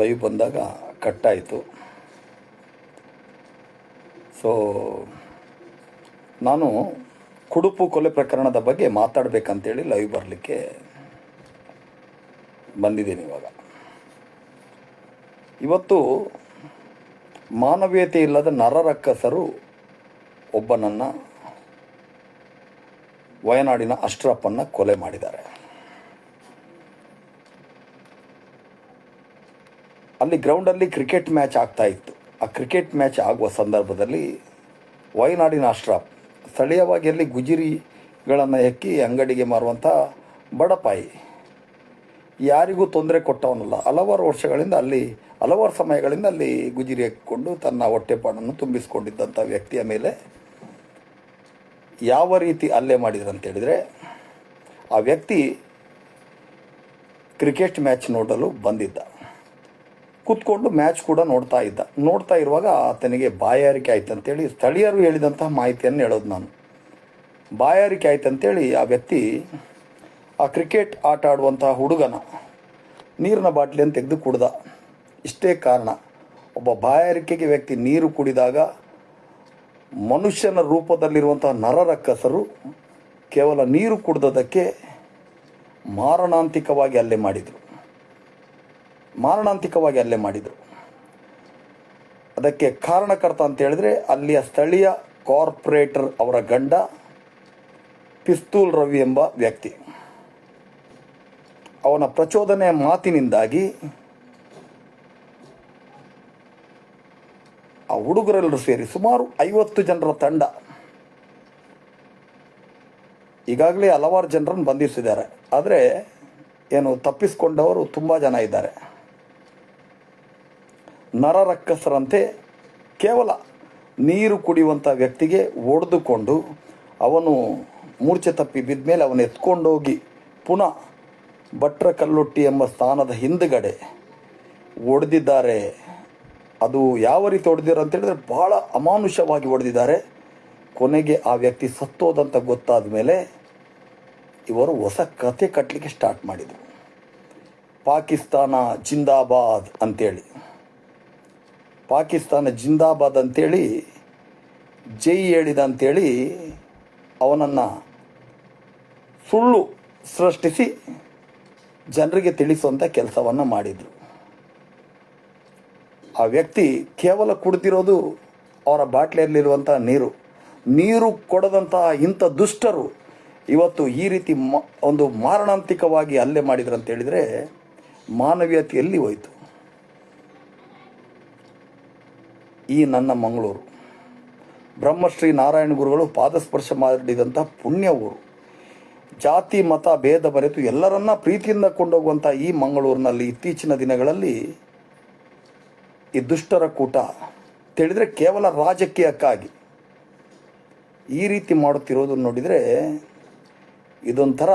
Live ಬಂದಾಗ ಕಟ್ಟಾಯಿತು. So ನಾನು ಕುಡುಪು ಕೊಲೆ ಪ್ರಕರಣದ ಬಗ್ಗೆ ಮಾತಾಡಬೇಕಂತೇಳಿ ಲೈವ್ ಬರಲಿಕ್ಕೆ ಬಂದಿದ್ದೀನಿ ಇವಾಗ. ಇವತ್ತು ಮಾನವೀಯತೆ ಇಲ್ಲದ ನರರಕ್ಕಸರು ಒಬ್ಬನನ್ನು ವಯನಾಡಿನ ಅಷ್ಟ್ರಪ್ಪನ್ನು ಕೊಲೆ ಮಾಡಿದ್ದಾರೆ. ಅಲ್ಲಿ ಗ್ರೌಂಡಲ್ಲಿ ಕ್ರಿಕೆಟ್ ಮ್ಯಾಚ್ ಆಗ್ತಾ ಇತ್ತು. ಆ ಕ್ರಿಕೆಟ್ ಮ್ಯಾಚ್ ಆಗುವ ಸಂದರ್ಭದಲ್ಲಿ ವಯನಾಡಿನ ಅಶ್ರಾಪ್ ಸ್ಥಳೀಯವಾಗಿ ಅಲ್ಲಿ ಗುಜಿರಿಗಳನ್ನು ಎಕ್ಕಿ ಅಂಗಡಿಗೆ ಮಾರುವಂಥ ಬಡಪಾಯಿ ಯಾರಿಗೂ ತೊಂದರೆ ಕೊಟ್ಟವನಲ್ಲ. ಹಲವಾರು ವರ್ಷಗಳಿಂದ ಅಲ್ಲಿ, ಹಲವಾರು ಸಮಯಗಳಿಂದ ಅಲ್ಲಿ ಗುಜಿರಿ ಎಕ್ಕೊಂಡು ತನ್ನ ಹೊಟ್ಟೆಪಾಡನ್ನು ತುಂಬಿಸಿಕೊಂಡಿದ್ದಂಥ ವ್ಯಕ್ತಿಯ ಮೇಲೆ ಯಾವ ರೀತಿ ಹಲ್ಲೆ ಮಾಡಿದ್ರು ಅಂತ ಹೇಳಿದರೆ, ಆ ವ್ಯಕ್ತಿ ಕ್ರಿಕೆಟ್ ಮ್ಯಾಚ್ ನೋಡಲು ಬಂದಿದ್ದ. ಕೂತ್ಕೊಂಡು ಮ್ಯಾಚ್ ಕೂಡ ನೋಡ್ತಾ ಇದ್ದ. ನೋಡ್ತಾ ಇರುವಾಗ ಆತನಿಗೆ ಬಾಯಾರಿಕೆ ಆಯ್ತು ಅಂತೇಳಿ ಸ್ಥಳೀಯರು ಹೇಳಿದಂತಹ ಮಾಹಿತಿಯನ್ನು ಹೇಳೋದು ನಾನು. ಬಾಯಾರಿಕೆ ಆಯ್ತು ಅಂತೇಳಿ ಆ ವ್ಯಕ್ತಿ, ಆ ಕ್ರಿಕೆಟ್ ಆಟ ಆಡುವಂತಹ ಹುಡುಗನ ನೀರಿನ ಬಾಟ್ಲಿಯನ್ನು ತೆಗೆದು ಕುಡ್ದ. ಇಷ್ಟೇ ಕಾರಣ, ಒಬ್ಬ ಬಾಯಾರಿಕೆಗೆ ವ್ಯಕ್ತಿ ನೀರು ಕುಡಿದಾಗ ಮನುಷ್ಯನ ರೂಪದಲ್ಲಿರುವಂತಹ ನರರಕ್ಕಸರು ಕೇವಲ ನೀರು ಕುಡ್ದದಕ್ಕೆ ಮಾರಣಾಂತಿಕವಾಗಿ ಅಲ್ಲೇ ಮಾಡಿದರು. ಮಾರಣಾಂತಿಕವಾಗಿ ಹಲ್ಲೆ ಮಾಡಿದರು. ಅದಕ್ಕೆ ಕಾರಣಕರ್ತ ಅಂತ ಹೇಳಿದ್ರೆ ಅಲ್ಲಿಯ ಸ್ಥಳೀಯ ಕಾರ್ಪೊರೇಟರ್ ಅವರ ಗಂಡ ಪಿಸ್ತೂಲ್ ರವಿ ಎಂಬ ವ್ಯಕ್ತಿ. ಅವನ ಪ್ರಚೋದನೆ ಮಾತಿನಿಂದಾಗಿ ಆ ಹುಡುಗರೆಲ್ಲರೂ ಸೇರಿ ಸುಮಾರು ಐವತ್ತು ಜನರ ತಂಡ ಈಗಾಗಲೇ ಹಲವಾರು ಜನರನ್ನು ಬಂಧಿಸಿದ್ದಾರೆ. ಆದರೆ ಏನು ತಪ್ಪಿಸಿಕೊಂಡವರು ತುಂಬ ಜನ ಇದ್ದಾರೆ. ನರರಕ್ಕಸರಂತೆ ಕೇವಲ ನೀರು ಕುಡಿಯುವಂಥ ವ್ಯಕ್ತಿಗೆ ಒಡೆದುಕೊಂಡು ಅವನು ಮೂರ್ಛೆ ತಪ್ಪಿ ಬಿದ್ದ ಮೇಲೆ ಅವನು ಎತ್ಕೊಂಡೋಗಿ ಪುನಃ ಭಟ್ರ ಕಲ್ಲೊಟ್ಟಿ ಎಂಬ ಸ್ಥಾನದ ಹಿಂದುಗಡೆ ಒಡೆದಿದ್ದಾರೆ. ಅದು ಯಾವ ರೀತಿ ಹೊಡೆದಿರೋ ಅಂತ ಹೇಳಿದ್ರೆ ಭಾಳ ಅಮಾನುಷವಾಗಿ ಹೊಡೆದಿದ್ದಾರೆ ಕೊನೆಗೆ ಆ ವ್ಯಕ್ತಿ ಸತ್ತೋದಂತ ಗೊತ್ತಾದ ಮೇಲೆ ಇವರು ಹೊಸ ಕತೆ ಕಟ್ಟಲಿಕ್ಕೆ ಸ್ಟಾರ್ಟ್ ಮಾಡಿದರು. ಪಾಕಿಸ್ತಾನ ಜಿಂದಾಬಾದ್ ಅಂತೇಳಿ. ಪಾಕಿಸ್ತಾನ ಜಿಂದಾಬಾದ್ ಅಂತೇಳಿ, ಜೈ ಹೇಳಿದ ಅಂತೇಳಿ ಅವನನ್ನು ಸುಳ್ಳು ಸೃಷ್ಟಿಸಿ ಜನರಿಗೆ ತಿಳಿಸುವಂಥ ಕೆಲಸವನ್ನು ಮಾಡಿದರು. ಆ ವ್ಯಕ್ತಿ ಕೇವಲ ಕುಡ್ದಿರೋದು ಅವರ ಬಾಟ್ಲಿಯಲ್ಲಿರುವಂಥ ನೀರು. ನೀರು ಕೊಡದಂತಹ ಇಂಥ ದುಷ್ಟರು ಇವತ್ತು ಈ ರೀತಿ ಮ, ಒಂದು ಮಾರಣಾಂತಿಕವಾಗಿ ಹಲ್ಲೆ ಮಾಡಿದ್ರು ಅಂತ ಹೇಳಿದರೆ ಮಾನವೀಯತೆ ಎಲ್ಲಿ ಹೋಯಿತು. ಈ ನನ್ನ ಮಂಗಳೂರು. ಬ್ರಹ್ಮಶ್ರೀ ನಾರಾಯಣ ಗುರುಗಳು ಪಾದಸ್ಪರ್ಶ ಮಾಡಿದಂಥ ಪುಣ್ಯ ಊರು. ಜಾತಿ, ಮತ, ಭೇದ ಬರೆತು ಎಲ್ಲರನ್ನ ಪ್ರೀತಿಯಿಂದ ಕೊಂಡೋಗುವಂಥ ಈ ಮಂಗಳೂರಿನಲ್ಲಿ ಇತ್ತೀಚಿನ ದಿನಗಳಲ್ಲಿ ಈ ದುಷ್ಟರ ಕೂಟ ತಿಳಿದ್ರೆ ಕೇವಲ ರಾಜಕೀಯಕ್ಕಾಗಿ. ಈ ರೀತಿ ಮಾಡುತ್ತಿರೋದು ನೋಡಿದರೆ ಇದೊಂಥರ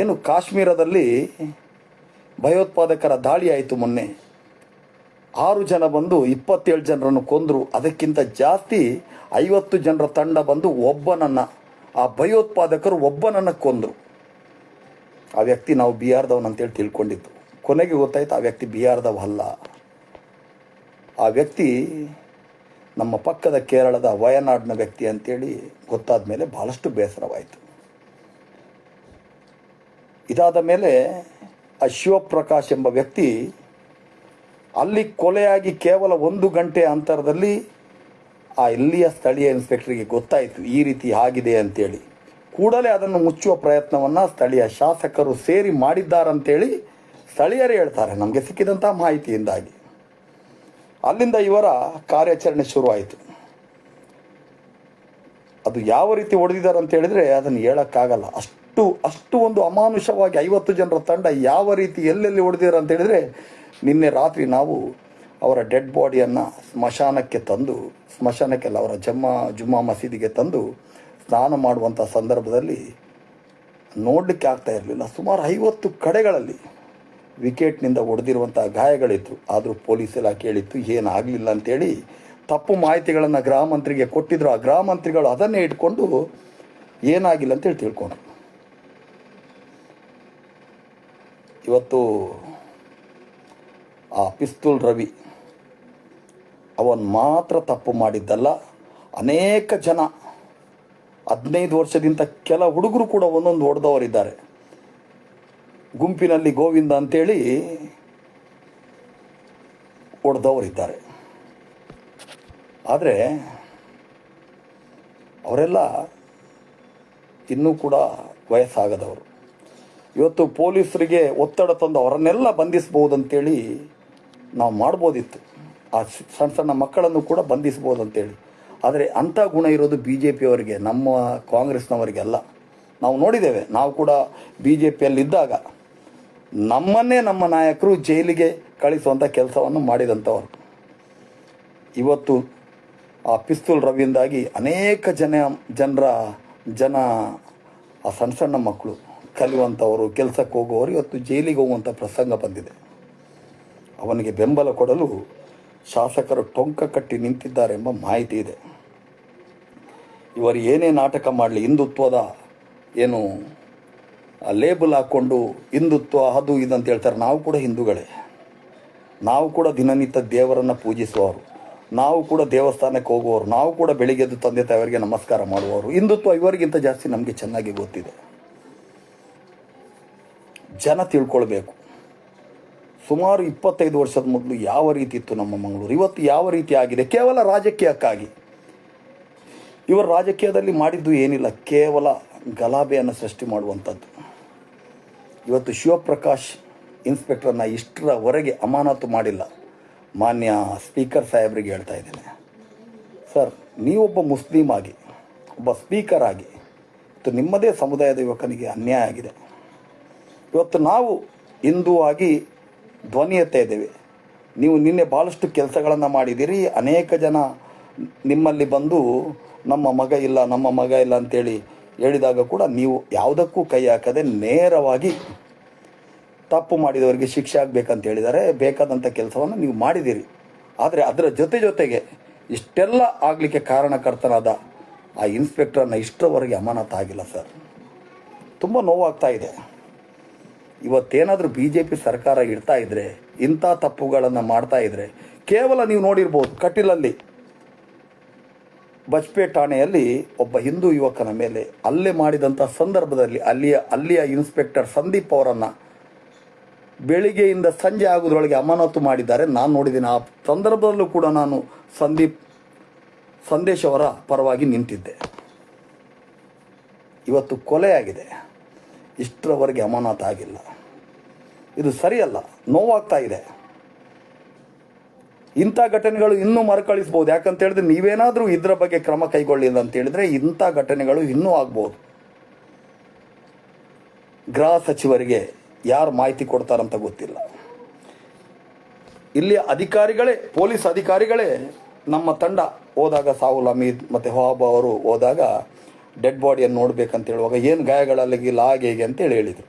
ಏನು ಕಾಶ್ಮೀರದಲ್ಲಿ ಭಯೋತ್ಪಾದಕರ ದಾಳಿ ಆಯಿತು ಮೊನ್ನೆ. ಆರು ಜನ ಬಂದು ಇಪ್ಪತ್ತೇಳು ಜನರನ್ನು ಕೊಂದರು. ಅದಕ್ಕಿಂತ ಜಾಸ್ತಿ ಐವತ್ತು ಜನರ ತಂಡ ಬಂದು ಒಬ್ಬನನ್ನು, ಆ ಭಯೋತ್ಪಾದಕರು ಒಬ್ಬನನ್ನು ಕೊಂದರು. ಆ ವ್ಯಕ್ತಿ ನಾವು ಬಿಹಾರದವನು ಅಂತೇಳಿ ತಿಳ್ಕೊಂಡಿದ್ದು. ಕೊನೆಗೆ ಗೊತ್ತಾಯ್ತು ಆ ವ್ಯಕ್ತಿ ಬಿಹಾರದವ ಅಲ್ಲ. ಆ ವ್ಯಕ್ತಿ ನಮ್ಮ ಪಕ್ಕದ ಕೇರಳದ ವಯನಾಡಿನ ವ್ಯಕ್ತಿ ಅಂತೇಳಿ ಗೊತ್ತಾದ ಮೇಲೆ ಭಾಳಷ್ಟು ಬೇಸರವಾಯಿತು. ಇದಾದ ಮೇಲೆ ಆ ಶಿವಪ್ರಕಾಶ್ ಎಂಬ ವ್ಯಕ್ತಿ ಅಲ್ಲಿ ಕೊಲೆಯಾಗಿ ಕೇವಲ ಒಂದು ಗಂಟೆ ಅಂತರದಲ್ಲಿ ಆ ಇಲ್ಲಿಯ ಸ್ಥಳೀಯ ಇನ್ಸ್ಪೆಕ್ಟರಿಗೆ ಗೊತ್ತಾಯಿತು, ಈ ರೀತಿ ಆಗಿದೆ ಅಂತೇಳಿ. ಕೂಡಲೇ ಅದನ್ನು ಮುಚ್ಚುವ ಪ್ರಯತ್ನವನ್ನು ಸ್ಥಳೀಯ ಶಾಸಕರು ಸೇರಿ ಮಾಡಿದ್ದಾರಂತೇಳಿ ಸ್ಥಳೀಯರೇ ಹೇಳ್ತಾರೆ, ನಮಗೆ ಸಿಕ್ಕಿದಂಥ ಮಾಹಿತಿಯಿಂದಾಗಿ. ಅಲ್ಲಿಂದ ಇವರ ಕಾರ್ಯಾಚರಣೆ ಶುರುವಾಯಿತು. ಅದು ಯಾವ ರೀತಿ ಹೊಡೆದಿದ್ದಾರೆ ಅಂತ ಹೇಳಿದರೆ ಅದನ್ನು ಹೇಳೋಕ್ಕಾಗಲ್ಲ. ಅಷ್ಟು ಅಷ್ಟು ಒಂದು ಅಮಾನುಷವಾಗಿ ಐವತ್ತು ಜನರ ತಂಡ ಯಾವ ರೀತಿ ಎಲ್ಲೆಲ್ಲಿ ಹೊಡೆದಿದ್ದಾರೆ ಅಂತ ಹೇಳಿದರೆ ನಿನ್ನೆ ರಾತ್ರಿ ನಾವು ಅವರ ಡೆಡ್ ಬಾಡಿಯನ್ನು ಸ್ಮಶಾನಕ್ಕೆ ತಂದು ಸ್ಮಶಾನಕ್ಕೆಲ್ಲ ಅವರ ಜಮ್ಮಾ, ಜುಮ್ಮಾ ಮಸೀದಿಗೆ ತಂದು ಸ್ನಾನ ಮಾಡುವಂಥ ಸಂದರ್ಭದಲ್ಲಿ ನೋಡಲಿಕ್ಕೆ ಆಗ್ತಾ ಇರಲಿಲ್ಲ. ಸುಮಾರು ಐವತ್ತು ಕಡೆಗಳಲ್ಲಿ ವಿಕೆಟ್ನಿಂದ ಹೊಡೆದಿರುವಂಥ ಗಾಯಗಳಿತ್ತು ಆದರೂ ಪೊಲೀಸ್ ಇಲಾಖೆ ಹೇಳಿತ್ತು ಏನಾಗಲಿಲ್ಲ ಅಂತೇಳಿ ತಪ್ಪು ಮಾಹಿತಿಗಳನ್ನು ಗೃಹ ಮಂತ್ರಿಗೆ ಕೊಟ್ಟಿದ್ರು. ಆ ಗೃಹ ಅದನ್ನೇ ಇಟ್ಕೊಂಡು ಏನಾಗಿಲ್ಲ ಅಂತೇಳಿ ತಿಳ್ಕೊಂಡ್ರು. ಇವತ್ತು ಆ ಪಿಸ್ತೂಲ್ ರವಿ, ಅವನ್ ಮಾತ್ರ ತಪ್ಪು ಮಾಡಿದ್ದಲ್ಲ, ಅನೇಕ ಜನ ಹದಿನೈದು ವರ್ಷದಿಂದ ಕೆಲ ಹುಡುಗರು ಕೂಡ ಒಂದೊಂದು ಹೊಡೆದವರಿದ್ದಾರೆ. ಗುಂಪಿನಲ್ಲಿ ಗೋವಿಂದ ಅಂತೇಳಿ ಹೊಡೆದವರಿದ್ದಾರೆ. ಆದರೆ ಅವರೆಲ್ಲ ಇನ್ನೂ ಕೂಡ ವಯಸ್ಸಾಗದವರು. ಇವತ್ತು ಪೊಲೀಸರಿಗೆ ಒತ್ತಡ ತಂದು ಅವರನ್ನೆಲ್ಲ ಬಂಧಿಸ್ಬೋದಂತೇಳಿ ನಾವು ಮಾಡ್ಬೋದಿತ್ತು. ಆ ಸಣ್ಣ ಸಣ್ಣ ಮಕ್ಕಳನ್ನು ಕೂಡ ಬಂಧಿಸ್ಬೋದು ಅಂತೇಳಿ ಆದರೆ ಅಂಥ ಗುಣ ಇರೋದು ಬಿ ಜೆ ಪಿಯವರಿಗೆ ನಮ್ಮ ಕಾಂಗ್ರೆಸ್ನವರಿಗೆ ಅಲ್ಲ ನಾವು ನೋಡಿದ್ದೇವೆ, ನಾವು ಕೂಡ ಬಿ ಜೆ ಪಿಯಲ್ಲಿದ್ದಾಗ ನಮ್ಮನ್ನೇ ನಮ್ಮ ನಾಯಕರು ಜೈಲಿಗೆ ಕಳಿಸುವಂಥ ಕೆಲಸವನ್ನು ಮಾಡಿದಂಥವ್ರು. ಇವತ್ತು ಆ ಪಿಸ್ತೂಲ್ ರವಿಯಿಂದಾಗಿ ಅನೇಕ ಜನ, ಜನರ, ಜನ, ಆ ಸಣ್ಣ ಸಣ್ಣ ಮಕ್ಕಳು ಕಲಿಯುವಂಥವರು, ಕೆಲಸಕ್ಕೆ ಹೋಗುವವರು ಇವತ್ತು ಜೈಲಿಗೆ ಹೋಗುವಂಥ ಪ್ರಸಂಗ ಬಂದಿದೆ. ಅವನಿಗೆ ಬೆಂಬಲ ಕೊಡಲು ಶಾಸಕರು ಟೊಂಕ ಕಟ್ಟಿ ನಿಂತಿದ್ದಾರೆ ಎಂಬ ಮಾಹಿತಿ ಇದೆ. ಇವರು ಏನೇ ನಾಟಕ ಮಾಡಲಿ, ಹಿಂದುತ್ವದ ಏನು ಲೇಬಲ್ ಹಾಕ್ಕೊಂಡು ಹಿಂದುತ್ವ ಅದು ಇದಂತ ಹೇಳ್ತಾರೆ. ನಾವು ಕೂಡ ಹಿಂದೂಗಳೇ. ನಾವು ಕೂಡ ದಿನನಿತ್ಯ ದೇವರನ್ನು ಪೂಜಿಸುವವರು. ನಾವು ಕೂಡ ದೇವಸ್ಥಾನಕ್ಕೆ ಹೋಗುವವರು. ನಾವು ಕೂಡ ಬೆಳಿಗ್ಗೆ ಎದ್ದು ತಂದೆ ತಾಯಿಯವರಿಗೆ ನಮಸ್ಕಾರ ಮಾಡುವವರು. ಹಿಂದುತ್ವ ಇವರಿಗಿಂತ ಜಾಸ್ತಿ ನಮಗೆ ಚೆನ್ನಾಗಿ ಗೊತ್ತಿದೆ. ಜನ ತಿಳ್ಕೊಳ್ಬೇಕು. ಸುಮಾರು ಇಪ್ಪತ್ತೈದು ವರ್ಷದ ಮೊದಲು ಯಾವ ರೀತಿ ಇತ್ತು ನಮ್ಮ ಮಂಗಳೂರು? ಇವತ್ತು ಯಾವ ರೀತಿ ಆಗಿದೆ? ಕೇವಲ ರಾಜಕೀಯಕ್ಕಾಗಿ. ಇವರು ರಾಜಕೀಯದಲ್ಲಿ ಮಾಡಿದ್ದು ಏನಿಲ್ಲ, ಕೇವಲ ಗಲಾಭೆಯನ್ನು ಸೃಷ್ಟಿ ಮಾಡುವಂಥದ್ದು. ಇವತ್ತು ಶಿವಪ್ರಕಾಶ್ ಇನ್ಸ್ಪೆಕ್ಟರ್ನ ಇಷ್ಟರವರೆಗೆ ಅಮಾನತು ಮಾಡಿಲ್ಲ. ಮಾನ್ಯ ಸ್ಪೀಕರ್ ಸಾಹೇಬ್ರಿಗೆ ಹೇಳ್ತಾ ಇದ್ದೇನೆ. ಸರ್, ನೀವೊಬ್ಬ ಮುಸ್ಲಿಂ ಆಗಿ, ಒಬ್ಬ ಸ್ಪೀಕರ್ ಆಗಿ, ಇವತ್ತು ನಿಮ್ಮದೇ ಸಮುದಾಯದ ಯುವಕನಿಗೆ ಅನ್ಯಾಯ ಆಗಿದೆ. ಇವತ್ತು ನಾವು ಹಿಂದೂ ಆಗಿ ಧ್ವನಿ ಎತ್ತಾ ಇದ್ದೇವೆ. ನೀವು ನಿನ್ನೆ ಭಾಳಷ್ಟು ಕೆಲಸಗಳನ್ನು ಮಾಡಿದ್ದೀರಿ. ಅನೇಕ ಜನ ನಿಮ್ಮಲ್ಲಿ ಬಂದು, ನಮ್ಮ ಮಗ ಇಲ್ಲ, ನಮ್ಮ ಮಗ ಇಲ್ಲ ಅಂತೇಳಿ ಹೇಳಿದಾಗ ಕೂಡ ನೀವು ಯಾವುದಕ್ಕೂ ಕೈ ಹಾಕದೆ ನೇರವಾಗಿ ತಪ್ಪು ಮಾಡಿದವರಿಗೆ ಶಿಕ್ಷೆ ಆಗಬೇಕಂತ ಹೇಳಿದ್ದಾರೆ. ಬೇಕಾದಂಥ ಕೆಲಸವನ್ನು ನೀವು ಮಾಡಿದ್ದೀರಿ. ಆದರೆ ಅದರ ಜೊತೆ ಜೊತೆಗೆ ಇಷ್ಟೆಲ್ಲ ಆಗಲಿಕ್ಕೆ ಕಾರಣಕರ್ತನಾದ ಆ ಇನ್ಸ್ಪೆಕ್ಟರ್ನ ಇಷ್ಟರವರೆಗೆ ಅಮಾನತ ಆಗಿಲ್ಲ ಸರ್. ತುಂಬ ನೋವಾಗ್ತಾ ಇದೆ. ಇವತ್ತೇನಾದರೂ ಬಿ ಜೆ ಪಿ ಸರ್ಕಾರ ಇಡ್ತಾ ಇದ್ದರೆ ಇಂಥ ತಪ್ಪುಗಳನ್ನು ಮಾಡ್ತಾ ಇದ್ದರೆ ಕೇವಲ ನೀವು ನೋಡಿರ್ಬೋದು ಕಟೀಲಲ್ಲಿ ಬಜ್ಪೆ ಠಾಣೆಯಲ್ಲಿ ಒಬ್ಬ ಹಿಂದೂ ಯುವಕನ ಮೇಲೆ ಅಲ್ಲೇ ಮಾಡಿದಂಥ ಸಂದರ್ಭದಲ್ಲಿ ಅಲ್ಲಿಯ ಅಲ್ಲಿಯ ಇನ್ಸ್ಪೆಕ್ಟರ್ ಸಂದೀಪ್ ಅವರನ್ನು ಬೆಳಿಗ್ಗೆಯಿಂದ ಸಂಜೆ ಆಗೋದ್ರೊಳಗೆ ಅಮಾನತು ಮಾಡಿದ್ದಾರೆ. ನಾನು ನೋಡಿದ್ದೀನಿ. ಆ ಸಂದರ್ಭದಲ್ಲೂ ಕೂಡ ನಾನು ಸಂದೀಪ್, ಸಂದೇಶ್ ಅವರ ಪರವಾಗಿ ನಿಂತಿದ್ದೆ. ಇವತ್ತು ಕೊಲೆಯಾಗಿದೆ. ಇಷ್ಟರವರೆಗೆ ಅಮಾನತಾಗಿಲ್ಲ. ಆಗಿಲ್ಲ ಇದು ಸರಿಯಲ್ಲ, ನೋವಾಗ್ತಾ ಇದೆ. ಇಂಥ ಘಟನೆಗಳು ಇನ್ನೂ ಮರುಕಳಿಸ್ಬೋದು. ಯಾಕಂತ ಹೇಳಿದ್ರೆ ನೀವೇನಾದರೂ ಇದರ ಬಗ್ಗೆ ಕ್ರಮ ಕೈಗೊಳ್ಳಿ ಅಂತ ಹೇಳಿದ್ರೆ ಇಂಥ ಘಟನೆಗಳು ಇನ್ನೂ ಆಗ್ಬೋದು. ಗೃಹ ಸಚಿವರಿಗೆ ಯಾರು ಮಾಹಿತಿ ಕೊಡ್ತಾರಂತ ಗೊತ್ತಿಲ್ಲ. ಇಲ್ಲಿ ಅಧಿಕಾರಿಗಳೇ, ಪೊಲೀಸ್ ಅಧಿಕಾರಿಗಳೇ ನಮ್ಮ ತಂಡ ಹೋದಾಗ ಸಾಹುಲ್ ಅಮೀದ್ ಮತ್ತು ಹೊಹಾಬ್ ಅವರು ಹೋದಾಗ ಡೆಡ್ ಬಾಡಿಯನ್ನು ನೋಡ್ಬೇಕಂತ ಹೇಳುವಾಗ ಏನು ಗಾಯಗಳಲ್ಲಿಗಿಲ್ಲ, ಹಾಗೆ ಹೀಗೆ ಅಂತೇಳಿ ಹೇಳಿದರು.